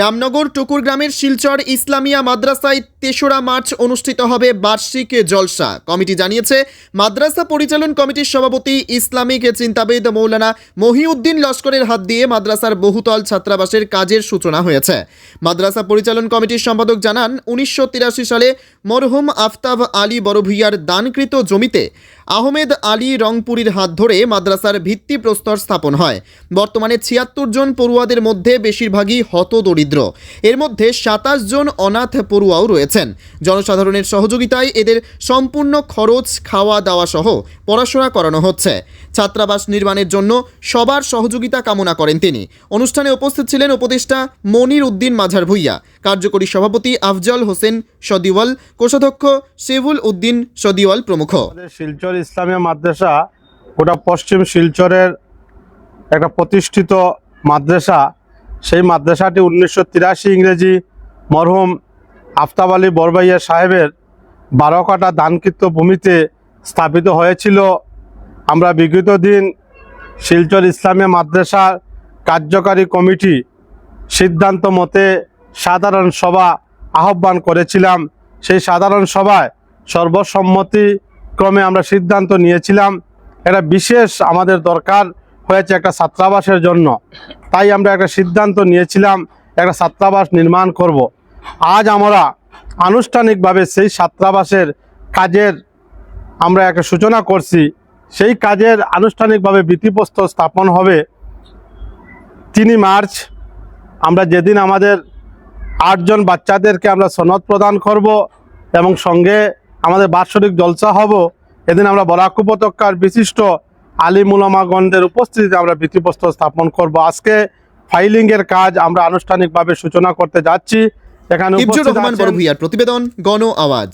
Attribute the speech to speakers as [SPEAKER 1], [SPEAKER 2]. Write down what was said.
[SPEAKER 1] রামনগর টুকুর গ্রামের শিলচর ইসলামিয়া মাদ্রাসায় তেসরা মার্চ অনুষ্ঠিত হবে বার্ষিক জলসা। কমিটি জানিয়েছে, মাদ্রাসা পরিচালন কমিটির সভাপতি ইসলামিক চিন্তাবিদ মৌলানা মহিউদ্দিন লস্করের হাত দিয়ে মাদ্রাসার বহুতল ছাত্রাবাসের কাজের সূচনা হয়েছে। মাদ্রাসা পরিচালন কমিটির সম্পাদক জানান, উনিশশো তিরাশি সালে মরহুম আফতাব আলী বড়ভূইয়ার দানকৃত জমিতে আহমেদ আলী রংপুরীর হাত ধরে মাদ্রাসার ভিত্তিপ্রস্তর স্থাপন হয়। বর্তমানে ছিয়াত্তর জন পড়ুয়াদের মধ্যে বেশিরভাগই হতদরিদ্র। এর মধ্যে সাতাশ জন অনাথ পড়ুয়াও রয়েছেন। জনসাধারণের সহযোগিতায় এদের সম্পূর্ণ খরচ, খাওয়া দাওয়া সহ পড়াশোনা করানো হচ্ছে। ছাত্রাবাস নির্মাণের জন্য সবার সহযোগিতা কামনা করেন তিনি। অনুষ্ঠানে উপস্থিত ছিলেন উপদেষ্টা মনির উদ্দিন মাঝার ভুইয়া। কার্যকরী সভাপতি আফজল হোসেন সদিওয়াল, কোষাধ্যক্ষ সেভুল উদ্দিন সদিওয়াল প্রমুখ।
[SPEAKER 2] আমাদের শিলচর ইসলামিয়া মাদ্রাসা গোটা পশ্চিম শিলচরের একটা প্রতিষ্ঠিত মাদ্রাসা। সেই মাদ্রাসাটি উনিশশো তিরাশি ইংরেজি মরহুম আফতাব আলী বরবাইয়া সাহেবের বারো কাটা দানকৃত ভূমিতে স্থাপিত হয়েছিল। আমরা বিগত দিন শিলচর ইসলামিয়া মাদ্রাসার কার্যকারী কমিটি সিদ্ধান্ত মতে সাধারণ সভা আহ্বান করেছিলাম। সেই সাধারণ সভায় সর্বসম্মতি ক্রমে আমরা সিদ্ধান্ত নিয়েছিলাম একটা বিশেষ আমাদের দরকার হয়েছে একটা ছাত্রাবাসের জন্য। তাই আমরা একটা সিদ্ধান্ত নিয়েছিলাম, একটা ছাত্রাবাস নির্মাণ করব। আজ আমরা আনুষ্ঠানিকভাবে সেই ছাত্রাবাসের কাজের আমরা একটা সূচনা করছি। সেই কাজের আনুষ্ঠানিকভাবে ভিত্তিপ্রস্তর স্থাপন হবে তিনই মার্চ। আমরা যেদিন আমাদের আটজন বাচ্চাদেরকে আমরা সনদ প্রদান করব এবং সঙ্গে আমাদের বাৎসরিক জলসা হব। এদিন আমরা বরাক উপত্যকার বিশিষ্ট আলিমুলামাগণদের উপস্থিতিতে আমরা ভিত্তিপ্রস্তর স্থাপন করব। আজকে ফাইলিংয়ের কাজ আমরা আনুষ্ঠানিকভাবে সূচনা করতে যাচ্ছি। এখানে
[SPEAKER 1] প্রতিবেদন গণ আওয়াজ।